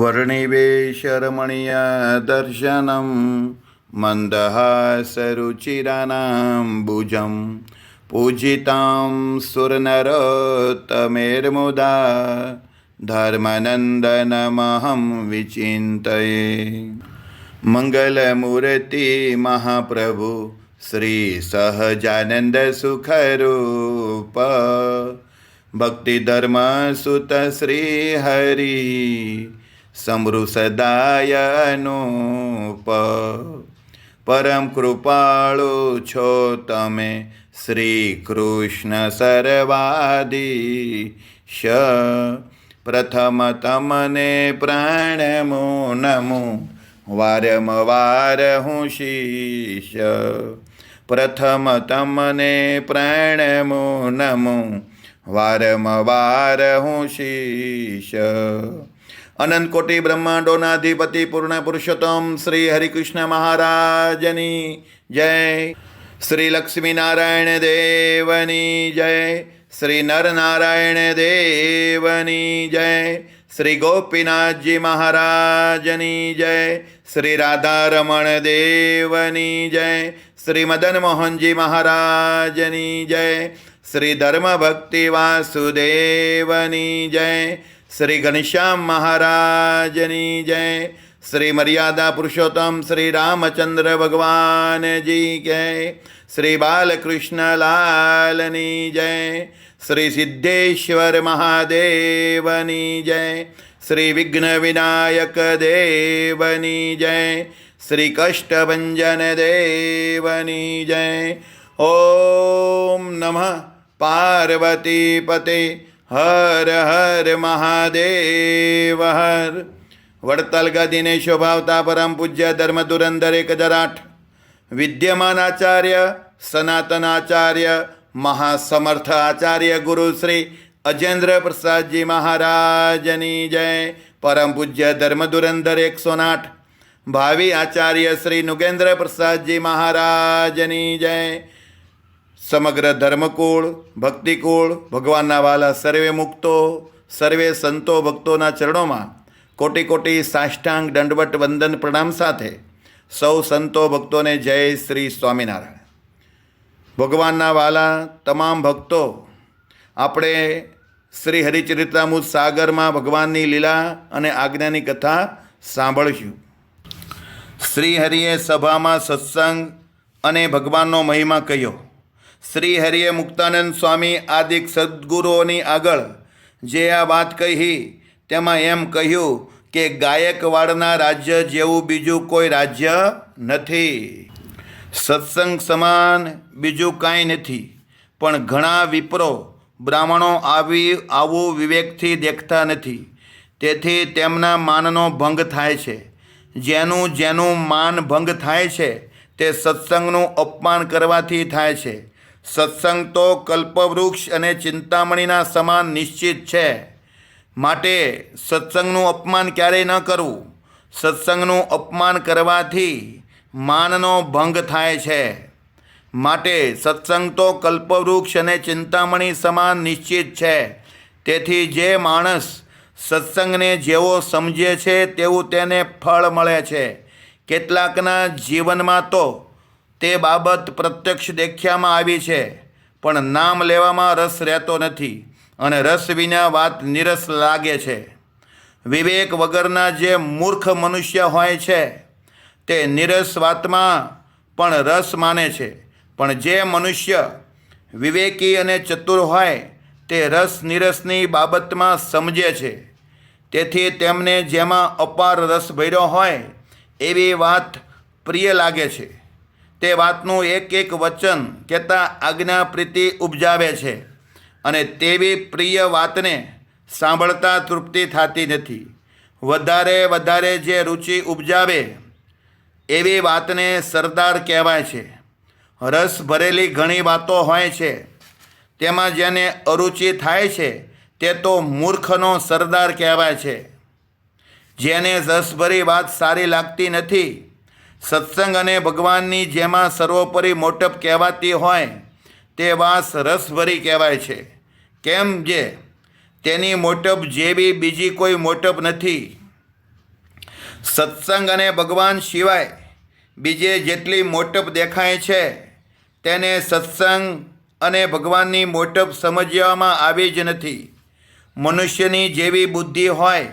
वर्णिवेशरमणीयदर्शनं मन्दहासरुचिरानाम्बुजं पूजितां सुरनरोत्तमेर्मुदा धर्मनन्दनमहं विचिन्तये मङ्गलमूर्ति महाप्रभु श्रीसहजानन्दसुखरूप भक्तिधर्मसुत श्रीहरि સમૃ સદાય પરમ કૃપાળુ છો તમે શ્રી કૃષ્ણ સર્વાધીશ. પ્રથમ તમને પ્રાણમો નમો વારંવાર હું શીશ. પ્રથમ તમને પ્રાણમો નમો વારંવાર હું શીશ. અનંત કોટી બ્રહ્માંડોના અધિપતિ પૂર્ણ પુરુષોત્તમ શ્રી હરિકૃષ્ણ મહારાજની જય. શ્રી લક્ષ્મીનારાયણ દેવની જય. શ્રી નરનારાયણ દેવની જય. શ્રી ગોપીનાથજી મહારાજની જય. શ્રી રાધારમણ દેવની જય. શ્રી મદન મોહનજી મહારાજની જય. શ્રી ધર્મ ભક્તિ વાસુદેવની જય. શ્રી ઘનશ્યામ મહારાજની જય. શ્રી મર્યાદા પુરુષોત્તમ શ્રી રામચંદ્ર ભગવાનજી જય શ્રી બાલકૃષ્ણલાલની જય. શ્રી સિદ્ધેશ્વર મહાદેવની જય. શ્રી વિઘ્ન વિનાયક દેવની જય. શ્રી કષ્ટભંજન દેવની જય. ઓમ નમઃ પાર્વતી પતે હર હર મહાદેવ, હર. વડતાલ ગાદીને શોભાવતા પરમ પૂજ્ય ધર્મ ધુરંધર એક હજાર આઠ વિદ્યમાન આચાર્ય, સનાતન આચાર્ય, મહાસમર્થ આચાર્ય ગુરુ શ્રી અજેન્દ્ર પ્રસાદજી મહારાજની જય. પરમ પૂજ્ય ધર્મ ધુરંધર એકસો આઠ, ભાવિ આચાર્ય શ્રી નુગેન્દ્ર પ્રસાદજી મહારાજની જય. સમગ્ર ધર્મકુળ, ભક્તિકુળ ભગવાનના વાલા સર્વે મુક્તો, સર્વે સંતો ભક્તોના ચરણોમાં કોટી કોટી સાષ્ટાંગ દંડવટ વંદન પ્રણામ સાથે સૌ સંતો ભક્તોને જય શ્રી સ્વામિનારાયણ. ભગવાનના વાલા તમામ ભક્તો, આપણે શ્રી હરિચરિત્રામૃત સાગરમાં ભગવાનની લીલા અને આજ્ઞાની કથા સાંભળશું. શ્રી હરિએ સભામાં સત્સંગ અને ભગવાનનો મહિમા કહ્યો. શ્રી હરિએ મુક્તાનંદ સ્વામી આદિક સદગુરુઓની આગળ જે આ વાત કહી, તેમાં એમ કહ્યું કે ગાયકવાડના રાજ્ય જેવું બીજું કોઈ રાજ્ય નથી. સત્સંગ સમાન બીજું કાંઈ નથી, પણ ઘણા વિપ્રો બ્રાહ્મણો આવી, આવું વિવેકથી દેખતા નથી. તેથી તેમના માનનો ભંગ થાય છે. જેનું જેનું માન ભંગ થાય છે, તે સત્સંગનું અપમાન કરવાથી થાય છે. સત્સંગ તો કલ્પવૃક્ષ અને ચિંતામણીના સમાન નિશ્ચિત છે. માટે સત્સંગનું અપમાન ક્યારેય ન કરવું. સત્સંગનું અપમાન કરવાથી માનનો ભંગ થાય છે. માટે સત્સંગ તો કલ્પવૃક્ષ અને ચિંતામણી સમાન નિશ્ચિત છે. તેથી જે માણસ સત્સંગને જેવો સમજે છે, તેવું તેને ફળ મળે છે. કેટલાકના જીવનમાં તો તે બાબત પ્રત્યક્ષ દેખ્યામાં આવી છે, પણ નામ લેવામાં રસ રહેતો નથી અને રસ વિના વાત નિરસ લાગે છે. વિવેક વગરના જે મૂર્ખ મનુષ્ય હોય છે, તે નિરસ વાતમાં પણ રસ માને છે. પણ જે મનુષ્ય વિવેકી અને ચતુર હોય, તે રસ નિરસની બાબતમાં સમજે છે. તેથી તેમને જેમાં અપાર રસ ભર્યો હોય, એવી વાત પ્રિય લાગે છે. તે વાતનું એક એક વચન કહેતા આજ્ઞા પ્રીતિ ઉપજાવે છે અને તેવી પ્રિય વાતને સાંભળતા તૃપ્તિ થતી નથી. વધારે વધારે જે રુચિ ઉપજાવે એવી વાતને સરદાર કહેવાય છે. રસ ભરેલી ઘણી વાતો હોય છે. તેમાં જેને અરુચિ થાય છે તે તો મૂર્ખનો સરદાર કહેવાય છે. જેને રસભરી વાત સારી લાગતી નથી સત્સંગ અને ભગવાનની જેમાં સર્વોપરી મોટપ કહેવાતી હોય, તે વાસ રસભરી કહેવાય છે. કેમ જે? તેની મોટપ જેવી બીજી કોઈ મોટપ નથી. સત્સંગ અને ભગવાન સિવાય બીજે જેટલી મોટપ દેખાય છે, તેને સત્સંગ અને ભગવાનની મોટપ સમજવામાં આવી જ નથી. મનુષ્યની જેવી બુદ્ધિ હોય,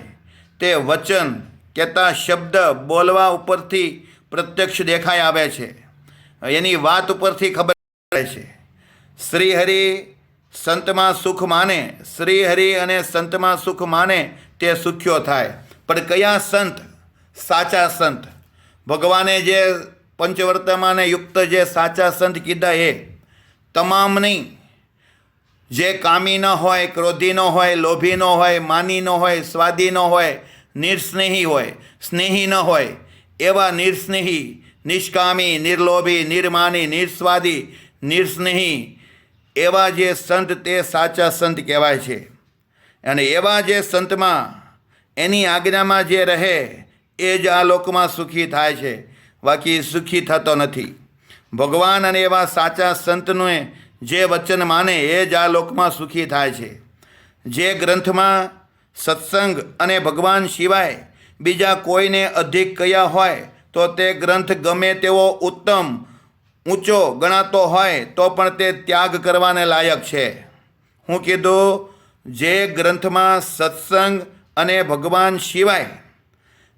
તે વચન કહેતા શબ્દ બોલવા ઉપરથી પ્રત્યક્ષ દેખાઈ આવે છે. એની વાત ઉપરથી ખબર પડે છે. શ્રીહરિ સંતમાં સુખ માને, શ્રીહરિ અને સંતમાં સુખ માને તે સુખ્યો થાય. પણ કયા સંત? સાચા સંત. ભગવાને જે પંચવર્તમાને યુક્ત જે સાચા સંત કીધા એ તમામ નહીં. જે કામી ન હોય, ક્રોધી ન હોય, લોભી ન હોય, માની ન હોય, સ્વાદી ન હોય, નિર્સ્નેહી હોય, સ્નેહી ન હોય એવા નિર્સ્નેહી, નિષ્કામી, નિર્લોભી, નિર્માની, નિર્સ્વાદી, નિર્સ્નેહી એવા જે સંત તે સાચા સંત કહેવાય છે. અને એવા જે સંતમાં એની આજ્ઞામાં જે રહે એ જ આ લોકમાં સુખી થાય છે. બાકી સુખી થતો નથી. ભગવાન અને એવા સાચા સંતનું જે વચન માને એ જ આ લોકમાં સુખી થાય છે. જે ગ્રંથમાં સત્સંગ અને ભગવાન સિવાય બીજા કોઈને અધિક કયા હોય, તો તે ગ્રંથ ગમે તેવો ઉત્તમ, ઊંચો ગણાતો હોય, તો પણ તે ત્યાગ કરવાને લાયક છે. હું કીધું, જે ગ્રંથમાં સત્સંગ અને ભગવાન સિવાય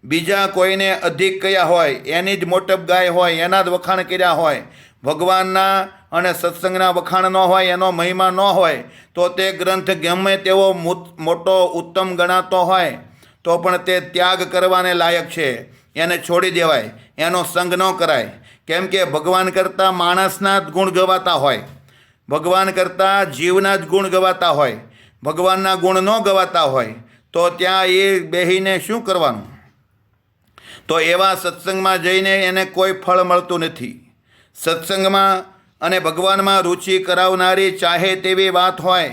બીજા કોઈને અધિક કયા હોય, એની જ મોટપ ગાય હોય, એના જ વખાણ કર્યા હોય, ભગવાનના અને સત્સંગના વખાણ ન હોય, એનો મહિમા ન હોય, તો તે ગ્રંથ ગમે તેવો મોટો, ઉત્તમ ગણાતો હોય તો પણ તે ત્યાગ કરવાને લાયક છે. એને છોડી દેવાય. એનો સંગ ન કરાય. કેમ કે ભગવાન કરતાં માણસના જ ગુણ ગવાતા હોય. ભગવાન કરતાં જીવના જ ગુણ ગવાતા હોય. ભગવાનના ગુણ ન ગવાતા હોય, તો ત્યાં એ બેહીને શું કરવાનું? તો એવા સત્સંગમાં જઈને એને કોઈ ફળ મળતું નથી. સત્સંગમાં અને ભગવાનમાં રુચિ કરાવનારી ચાહે તેવી વાત હોય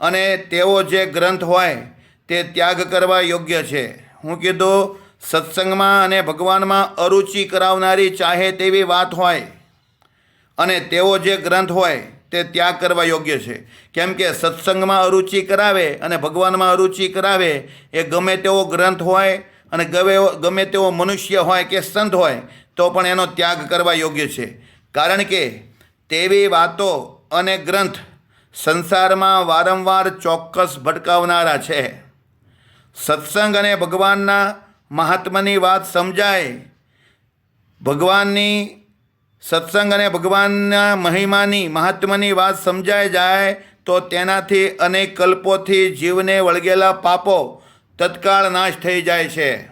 અને તેવો જે ગ્રંથ હોય તે ત્યાગ કરવા યોગ્ય છે. હું કીધું, સત્સંગમાં અને ભગવાનમાં અરુચિ કરાવનારી ચાહે તેવી વાત હોય અને તેવો જે ગ્રંથ હોય તે ત્યાગ કરવા યોગ્ય છે. કેમ કે સત્સંગમાં અરુચિ કરાવે અને ભગવાનમાં અરુચિ કરાવે એ ગમે તેવો ગ્રંથ હોય અને ગમે ગમે તેવો મનુષ્ય હોય કે સંત હોય, તો પણ એનો ત્યાગ કરવા યોગ્ય છે. કારણ કે તેવી વાતો અને ગ્રંથ સંસારમાં વારંવાર ચોક્કસ ભટકાવનારા છે. સત્સંગ અને ભગવાનના મહાત્માની વાત સમજાય. ભગવાનની સત્સંગ અને ભગવાનના મહિમાની, મહાત્માની વાત સમજાઈ જાય તો તેનાથી અનેક કલ્પોથી જીવને વળગેલા પાપો તત્કાળ નાશ થઈ જાય છે.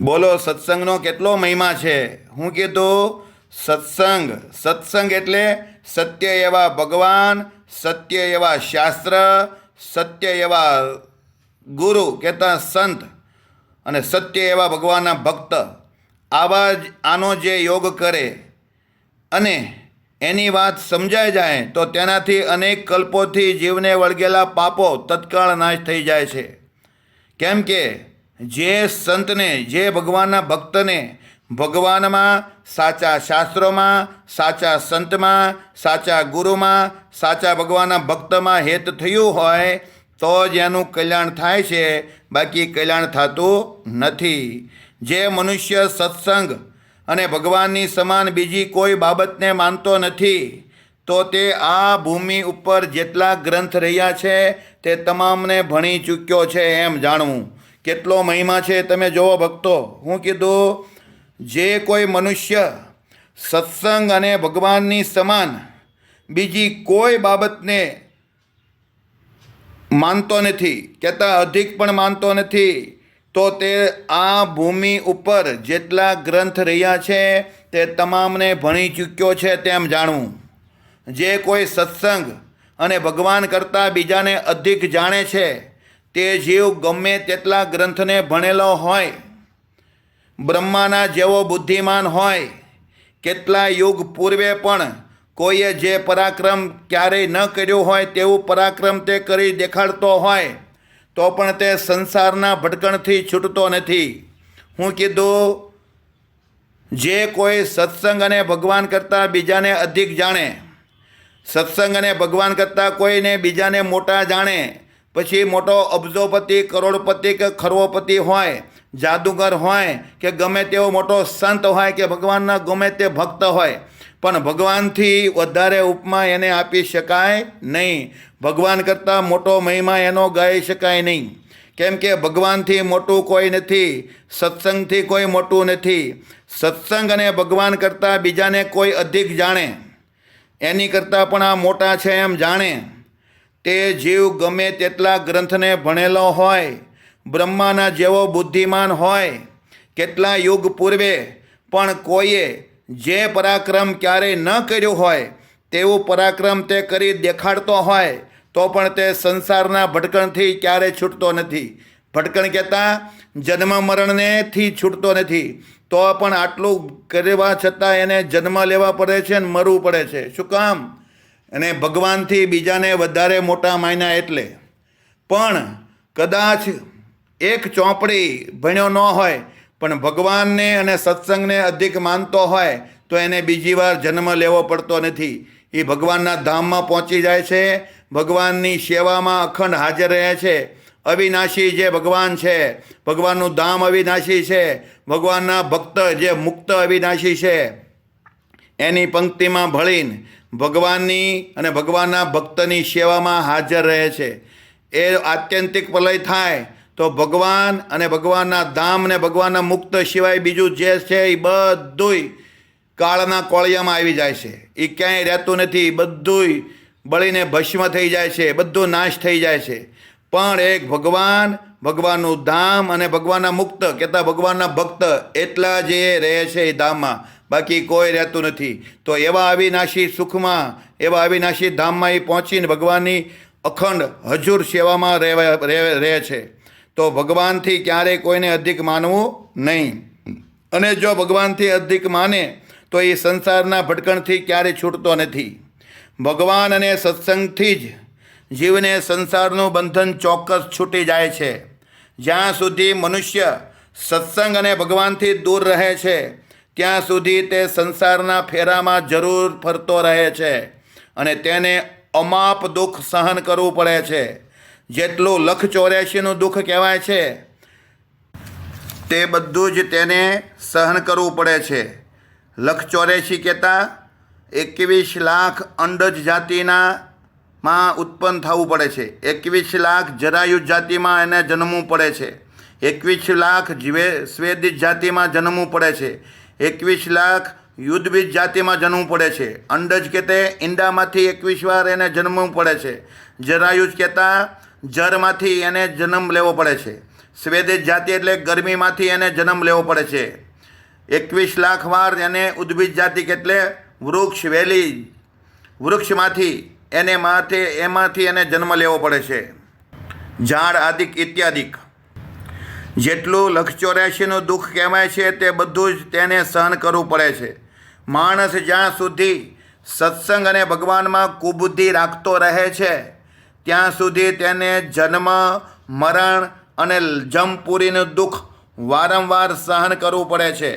બોલો, સત્સંગનો કેટલો મહિમા છે? હું કીધું, સત્સંગ. સત્સંગ એટલે સત્ય એવા ભગવાન, સત્ય એવા શાસ્ત્ર, સત્ય એવા ગુરુ કહેતા સંત અને સત્ય એવા ભગવાનના ભક્ત આવા જ આનો જે યોગ કરે અને એની વાત સમજાઈ જાય તો તેનાથી અનેક કલ્પોથી જીવને વળગેલા પાપો તત્કાળ નાશ થઈ જાય છે. કેમ કે જે સંતને, જે ભગવાનના ભક્તને ભગવાનમાં, સાચા શાસ્ત્રોમાં, સાચા સંતમાં, સાચા ગુરુમાં, સાચા ભગવાનના ભક્તમાં હેત થયું હોય તો જ એનું કલ્યાણ થાય છે. બાકી કલ્યાણ થતું નથી. જે મનુષ્ય સત્સંગ અને ભગવાનની સમાન બીજી કોઈ બાબતને માનતો નથી, તો તે આ ભૂમિ ઉપર જેટલા ગ્રંથ રહ્યા છે, તે તમામને ભણી ચૂક્યો છે એમ જાણવું. કેટલો મહિમા છે તમે જુઓ ભક્તો. હું કીધું, જે કોઈ મનુષ્ય સત્સંગ અને ભગવાનની સમાન બીજી કોઈ બાબતને માનતો નથી, કહેતા અધિક પણ માનતો નથી. તો તે આ ભૂમિ ઉપર જેટલા ગ્રંથ રહ્યા છે, તે તમામને ભણી ચૂક્યો છે તેમ જાણવું જે કોઈ સત્સંગ અને ભગવાન કરતાં બીજાને અધિક જાણે છે, તે જીવ ગમે તેટલા ગ્રંથને ભણેલો હોય, બ્રહ્માના જેવો બુદ્ધિમાન હોય, કેટલા યુગ પૂર્વે પણ કોઈએ જે પરાક્રમ ક્યારેય ન કર્યો હોય તેવું પરાક્રમ તે કરી દેખાડતો હોય, તો પણ તે સંસારના ભટકણથી છૂટતો નથી. હું કીધું, જે કોઈ સત્સંગ અને ભગવાન કરતાં બીજાને અધિક જાણે, સત્સંગ અને ભગવાન કરતાં કોઈને બીજાને મોટા જાણે, પછી મોટો અબજોપતિ, કરોડપતિ કે ખરવોપતિ હોય, જાદુગર હોય, કે ગમે તેવો મોટો સંત હોય, કે ભગવાનના ગમે તે ભક્ત હોય પણ ભગવાનથી વધારે ઉપમા એને આપી શકાય નહીં. ભગવાન કરતાં મોટો મહિમા એનો ગાઈ શકાય નહીં. કેમ કે ભગવાનથી મોટું કોઈ નથી, સત્સંગથી કોઈ મોટું નથી. સત્સંગ અને ભગવાન કરતાં બીજાને કોઈ અધિક જાણે. એની કરતાં પણ આ મોટા છે એમ જાણે. તે જીવ ગમે તેટલા ગ્રંથને ભણેલો હોય, બ્રહ્માના જેવો બુદ્ધિમાન હોય, કેટલા યુગ પૂર્વે પણ કોઈએ જે પરાક્રમ ક્યારેય ન કર્યું હોય, તેવું પરાક્રમ તે કરી દેખાડતો હોય, તો પણ તે સંસારના ભટકણથી ક્યારેય છૂટતો નથી. ભટકણ કહેતા, જન્મ મરણનેથી છૂટતો નથી. તો પણ આટલું કરવા છતાં એને જન્મ લેવા પડે છે ને મરવું પડે છે. શું કામ? અને ભગવાનથી બીજાને વધારે મોટા માયના એટલે. પણ કદાચ એક ચોપડી ભણ્યો ન હોય પણ ભગવાનને અને સત્સંગને અધિક માનતો હોય તો એને બીજી વાર જન્મ લેવો પડતો નથી. એ ભગવાનના ધામમાં પહોંચી જાય છે. ભગવાનની સેવામાં અખંડ હાજર રહે છે. અવિનાશી જે ભગવાન છે, ભગવાનનું ધામ અવિનાશી છે. ભગવાનના ભક્ત જે મુક્ત અવિનાશી છે. એની પંક્તિમાં ભળીને ભગવાનની અને ભગવાનના ભક્તની સેવામાં હાજર રહે છે. એ આત્યંતિક પ્રલય થાય તો ભગવાન અને ભગવાનના ધામ ને ભગવાનના મુક્ત સિવાય બીજું જે છે એ બધુંય કાળના કોળિયામાં આવી જાય છે. એ ક્યાંય રહેતું નથી, બધુંય બળીને ભસ્મ થઈ જાય છે, બધું નાશ થઈ જાય છે. પણ એક ભગવાન, ભગવાનનું ધામ અને ભગવાનના મુક્ત કહેતા ભગવાનના ભક્ત એટલા જે રહે છે એ ધામમાં. બાકી કોઈ રહેતું નથી. તો એવા અવિનાશી સુખમાં, એવા અવિનાશી ધામમાં એ પહોંચીને ભગવાનની અખંડ હજુર સેવામાં રહે છે. તો ભગવાનથી ક્યારેય કોઈને અધિક માનવું નહીં. અને જો ભગવાનથી અધિક માને, તો એ સંસારના ભટકણથી ક્યારેય છૂટતો નથી. ભગવાન અને સત્સંગથી જ જીવને સંસારનું બંધન ચોક્કસ છૂટી જાય છે. જ્યાં સુધી મનુષ્ય સત્સંગ અને ભગવાનથી દૂર રહે છે, ત્યાં સુધી તે સંસારના ફેરામાં જરૂર ફરતો રહે છે અને તેને અમાપ દુઃખ સહન કરવું પડે છે. જેટલું લખ ચોર્યાસીનું દુઃખ કહેવાય છે, તે બધું જ તેને સહન કરવું પડે છે. લખ ચોર્યાસી કહેતા, એકવીસ લાખ અંડજ જાતિના માં ઉત્પન્ન થવું પડે છે. એકવીસ લાખ જરાયુ જાતિમાં એને જન્મવું પડે છે. એકવીસ લાખ જીવે સ્વેદિત જાતિમાં જન્મવું પડે છે. એકવીસ લાખ યુદ્ધબીજ જાતિમાં જન્મવું પડે છે. અંડજ કહેતે, ઈંડામાંથી એકવીસ વાર એને જન્મવું પડે છે. જરાયુજ કહેતા જરમાંથી એને જન્મ લેવો પડે છે. સ્વેદિજ જાતિ એટલે ગરમીમાંથી એને જન્મ લેવો પડે છે. એકવીસ લાખ વાર એને ઉદ્ભિજ જાતિ એટલે વૃક્ષ વેલી. વૃક્ષમાંથી એને માથે, એમાંથી એને જન્મ લેવો પડે છે. ઝાડ આદિક ઇત્યાદિક. જેટલું લક્ષ દુઃખ કહેવાય છે તે બધું જ તેને સહન કરવું પડે છે. માણસ જ્યાં સુધી સત્સંગ અને ભગવાનમાં કુબુદ્ધિ રાખતો રહે છે ત્યાં સુધી તેને જન્મ, મરણ અને જમપુરીનું દુઃખ વારંવાર સહન કરવું પડે છે.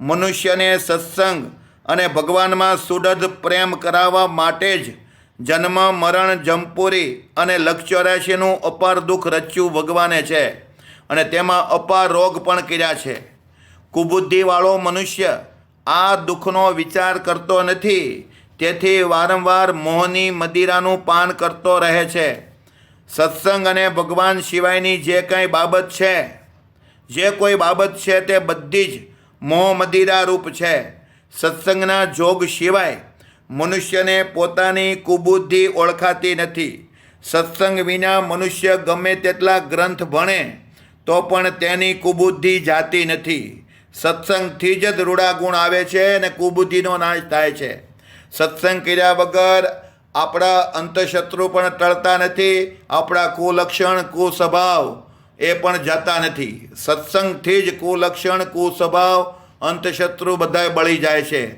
મનુષ્યને સત્સંગ અને ભગવાનમાં સુદઢ પ્રેમ કરાવવા માટે જ જન્મ, મરણ, જમપુરી અને લક્ષ અપાર દુઃખ રચ્યું ભગવાને છે અને તેમાં અપાર રોગ પણ કર્યા છે. કુબુદ્ધિવાળો મનુષ્ય આ દુઃખનો વિચાર કરતો નથી. તેથી વારંવાર મોહની મદિરાનું પાન કરતો રહે છે. સત્સંગ અને ભગવાન સિવાયની જે કંઈ બાબત છે, જે કોઈ બાબત છે તે બધી જ મોહ મદિરા રૂપ છે. સત્સંગના જોગ સિવાય મનુષ્યને પોતાની કુબુદ્ધિ ઓળખાતી નથી. સત્સંગ વિના મનુષ્ય ગમે તેટલા ગ્રંથ ભણે, તો પણ તેની કુબુદ્ધિ જાતી નથી. સત્સંગથી જ રૂડા ગુણ આવે છે અને કુબુદ્ધિનો નાશ થાય છે. સત્સંગ કર્યા વગર આપણા અંતશત્રુ પણ ટળતા નથી, આપણા કુલક્ષણ કુસ્વભાવ એ પણ જતા નથી. સત્સંગથી જ કુલક્ષણ કુસ્વભાવ અંતશત્રુ બધાય બળી જાય છે.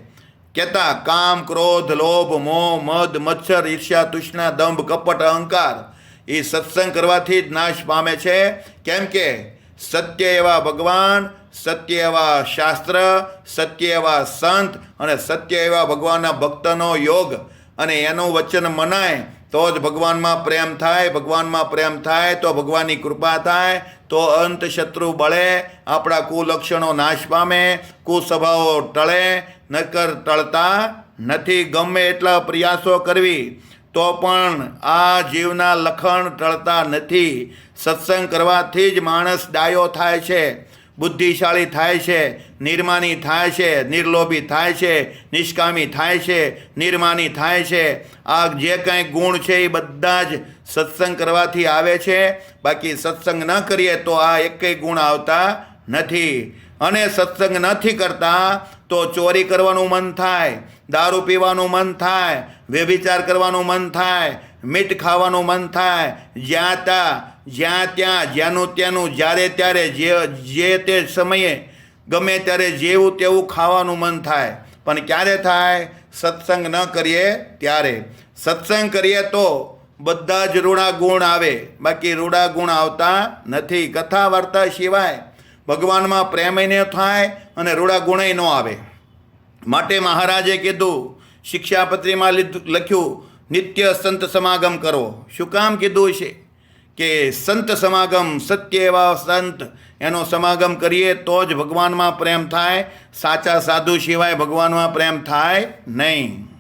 કહેતા કામ, ક્રોધ, લોભ, મોહ, મદ, મચ્છર, ઈર્ષ્યા, તૃષ્ણા, દંભ, કપટ, અહંકાર એ સત્સંગ કરવાથી જ નાશ પામે છે. કેમ કે સત્ય એવા ભગવાન સત્ય એવા શાસ્ત્ર સત્ય એવા સંત અને સત્ય એવા ભગવાનના ભક્તનો યોગ. અને એનું વચન મનાય, તો જ ભગવાનમાં પ્રેમ થાય. ભગવાનમાં પ્રેમ થાય, તો ભગવાનની કૃપા થાય, તો અંત શત્રુ બળે, આપણા કુલક્ષણો નાશ પામે કુસ્વભાવો ટળે, નકર ટળતા નથી. ગમે એટલા પ્રયાસો કરવી તો પણ આ જીવના લખણ ટળતા નથી. સત્સંગ કરવાથી જ માણસ ડાયો થાય છે, બુદ્ધિશાળી થાય છે, નિર્માની થાય છે, નિર્લોભી થાય છે, નિષ્કામી થાય છે, નિર્માની થાય છે. આ જે કાંઈ ગુણ છે એ બધા જ સત્સંગ કરવાથી આવે છે. બાકી સત્સંગ ન કરીએ તો આ એકેય ગુણ આવતા નથી. અને સત્સંગ નથી કરતા તો ચોરી કરવાનું મન થાય, દારૂ પીવાનું મન થાય, વ્યભિચાર કરવાનું મન થાય મીઠ ખાવાનું મન થાય, જ્યાં ત્યાં જ્યાં ત્યાં, જ્યાંનું ત્યાંનું, જ્યારે ત્યારે, જે જે તે સમયે, ગમે ત્યારે જેવું તેવું ખાવાનું મન થાય. પણ ક્યારે થાય? સત્સંગ ન કરીએ ત્યારે. સત્સંગ કરીએ તો બધા જ રૂડા ગુણ આવે. બાકી રૂડા ગુણ આવતા નથી. કથા વાર્તા સિવાય ભગવાનમાં પ્રેમય ન થાય અને રૂડા ગુણય ન આવે. માટે મહારાજે કીધું, શિક્ષાપત્રીમાં લીધું, લખ્યું, નિત્ય સંત સમાગમ કરો. શું કામ કીધું છે? કે સંત સમાગમ સત્ય એવા સંત, એનો સમાગમ કરીએ તો જ ભગવાનમાં પ્રેમ થાય, સાચા સાધુ સિવાય ભગવાનમાં પ્રેમ થાય નહીં.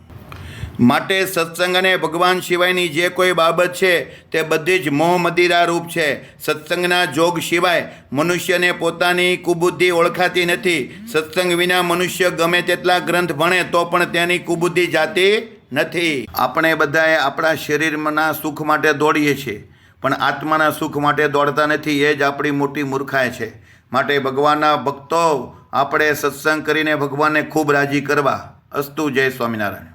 માટે સત્સંગ અને ભગવાન સિવાયની જે કોઈ બાબત છે, તે બધી જ મોહ મદિરા રૂપ છે. સત્સંગના જોગ સિવાય મનુષ્યને પોતાની કુબુદ્ધિ ઓળખાતી નથી. સત્સંગ વિના મનુષ્ય ગમે તેટલા ગ્રંથ ભણે, તો પણ તેની કુબુદ્ધિ જાતી નથી. આપણે બધાએ આપણા શરીરના સુખ માટે દોડીએ છીએ, પણ આત્માના સુખ માટે દોડતા નથી, એ જ આપણી મોટી મૂર્ખાય છે. માટે ભગવાનના ભક્તો, આપણે સત્સંગ કરીને ભગવાનને ખૂબ રાજી કરવા. અસ્તુ જય સ્વામિનારાયણ.